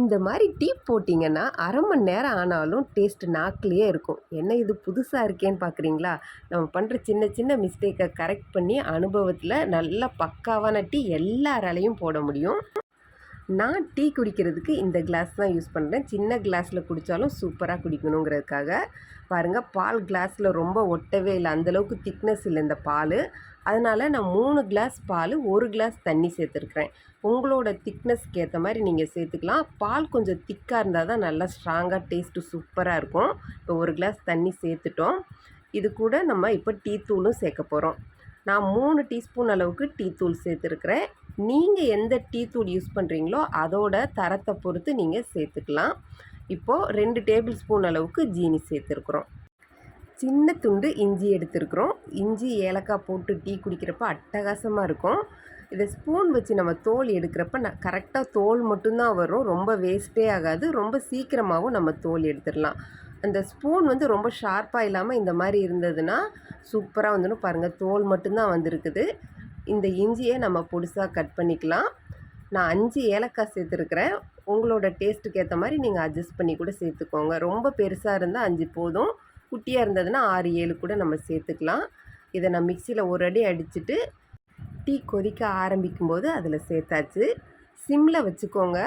இந்த மாதிரி டீ போட்டிங்கன்னா அரை மணி நேரம் ஆனாலும் டேஸ்ட் நாக்கிலேயே இருக்கும். என்ன இது புதுசாக இருக்கேன்னு பார்க்குறீங்களா நம்ம பண்ணுற சின்ன சின்ன மிஸ்டேக்கை கரெக்ட் பண்ணி அனுபவத்தில் நல்ல பக்காவான டீ எல்லாராலையும் போட முடியும். நான் டீ குடிக்கிறதுக்கு இந்த கிளாஸ் தான் யூஸ் பண்ணுறேன். சின்ன கிளாஸில் குடித்தாலும் சூப்பராக குடிக்கணுங்கிறதுக்காக. பாருங்கள் பால் கிளாஸில் ரொம்ப ஒட்டவே இல்லை. அந்தளவுக்கு திக்னஸ் இல்லை இந்த பால். அதனால் நான் மூணு கிளாஸ் பால் ஒரு கிளாஸ் தண்ணி சேர்த்துருக்குறேன். உங்களோட திக்னஸ்க்கு ஏற்ற மாதிரி நீங்கள் சேர்த்துக்கலாம். பால் கொஞ்சம் திக்காக இருந்தால் தான் நல்லா ஸ்ட்ராங்காக டேஸ்ட்டு சூப்பராக இருக்கும். இப்போ ஒரு கிளாஸ் தண்ணி சேர்த்துட்டோம். இது கூட நம்ம இப்போ டீ தூளும் சேர்க்க போகிறோம் நான் மூணு டீஸ்பூன் அளவுக்கு டீ தூள் சேர்த்துருக்குறேன். நீங்கள் எந்த டீ தூள் யூஸ் பண்ணுறீங்களோ அதோட தரத்தை பொறுத்து நீங்கள் சேர்த்துக்கலாம். இப்போது ரெண்டு டேபிள் ஸ்பூன் அளவுக்கு ஜீனி சேர்த்துருக்குறோம். சின்ன துண்டு இஞ்சி எடுத்துருக்குறோம். இஞ்சி ஏலக்காய் போட்டு டீ குடிக்கிறப்ப அட்டகாசமாக இருக்கும். இதை ஸ்பூன் வச்சு நம்ம தோல் எடுக்கிறப்ப ந கரெக்டாக தோல் மட்டும்தான் வரும். ரொம்ப வேஸ்ட்டே ஆகாது. ரொம்ப சீக்கிரமாகவும் நம்ம தோல் எடுத்துடலாம். அந்த ஸ்பூன் வந்து ரொம்ப ஷார்ப்பாக இல்லாமல் இந்த மாதிரி இருந்ததுன்னா சூப்பராக வந்துடும். பாருங்கள் தோல் மட்டும்தான் வந்திருக்குது. இந்த இஞ்சியை நம்ம பொடிசாக கட் பண்ணிக்கலாம். நான் அஞ்சு ஏலக்காய் சேர்த்துருக்குறேன். உங்களோட டேஸ்ட்டுக்கு ஏற்ற மாதிரி நீங்கள் அட்ஜஸ்ட் பண்ணி கூட சேர்த்துக்கோங்க. ரொம்ப பெருசாக இருந்தால் அஞ்சு போதும். குட்டியாக இருந்ததுன்னா ஆறு ஏழு கூட நம்ம சேர்த்துக்கலாம். இதை நான் மிக்சியில் ஒரு அடி அடிச்சுட்டு டீ கொதிக்க ஆரம்பிக்கும் போது அதில் சேர்த்தாச்சு. சிம்மில் வச்சுக்கோங்க.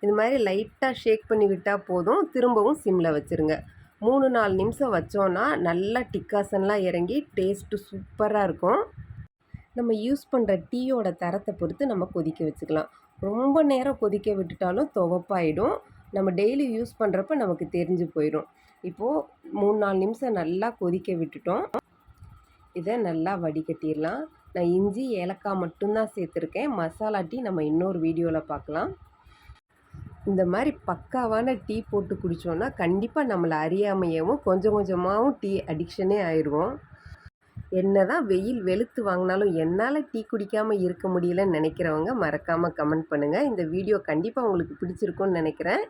இது மாதிரி லைட்டாக ஷேக் பண்ணி விட்டால் போதும். திரும்பவும் சிம்மில் வச்சுருங்க. மூணு நாலு நிமிஷம் வச்சோன்னா நல்லா டிக்காசன்லாம் இறங்கி டேஸ்ட்டு சூப்பராக இருக்கும். நம்ம யூஸ் பண்ணுற டீயோட தரத்தை பொறுத்து நம்ம கொதிக்க வச்சுக்கலாம். ரொம்ப நேரம் கொதிக்க விட்டுட்டாலும் துவப்பாயிடும். நம்ம டெய்லி யூஸ் பண்ணுறப்ப நமக்கு தெரிஞ்சு போயிடும். இப்போது மூணு நாலு நிமிஷம் நல்லா கொதிக்க விட்டுட்டோம். இதை நல்லா வடிகட்டிடலாம். நான் இஞ்சி ஏலக்காய் மட்டும்தான் சேர்த்துருக்கேன். மசாலா டீ நம்ம இன்னொரு வீடியோவில் பார்க்கலாம். இந்த மாதிரி பக்காவான டீ போட்டு குடித்தோன்னா கண்டிப்பாக நம்மளை அறியாமையாகவும் கொஞ்சம் கொஞ்சமாகவும் டீ அடிக்ஷனே ஆயிடுவோம். என்ன தான் வெயில் வெளுத்து வாங்கினாலும் என்னால் டீ குடிக்காமல் இருக்க முடியலன்னு நினைக்கிறவங்க மறக்காமல் கமெண்ட் பண்ணுங்கள் இந்த வீடியோ கண்டிப்பாக உங்களுக்கு பிடிச்சிருக்குன்னு நினைக்கிறேன்.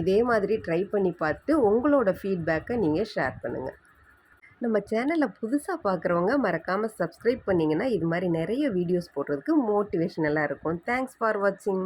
இதே மாதிரி ட்ரை பண்ணி பார்த்து உங்களோட ஃபீட்பேக்கை நீங்கள் ஷேர் பண்ணுங்கள் நம்ம சேனலை புதுசாக பார்க்குறவங்க மறக்காமல் சப்ஸ்கிரைப் பண்ணிங்கன்னா இது மாதிரி நிறைய வீடியோஸ் போடுறதுக்கு மோட்டிவேஷனலாக இருக்கும். தேங்க்ஸ் ஃபார் வாட்சிங்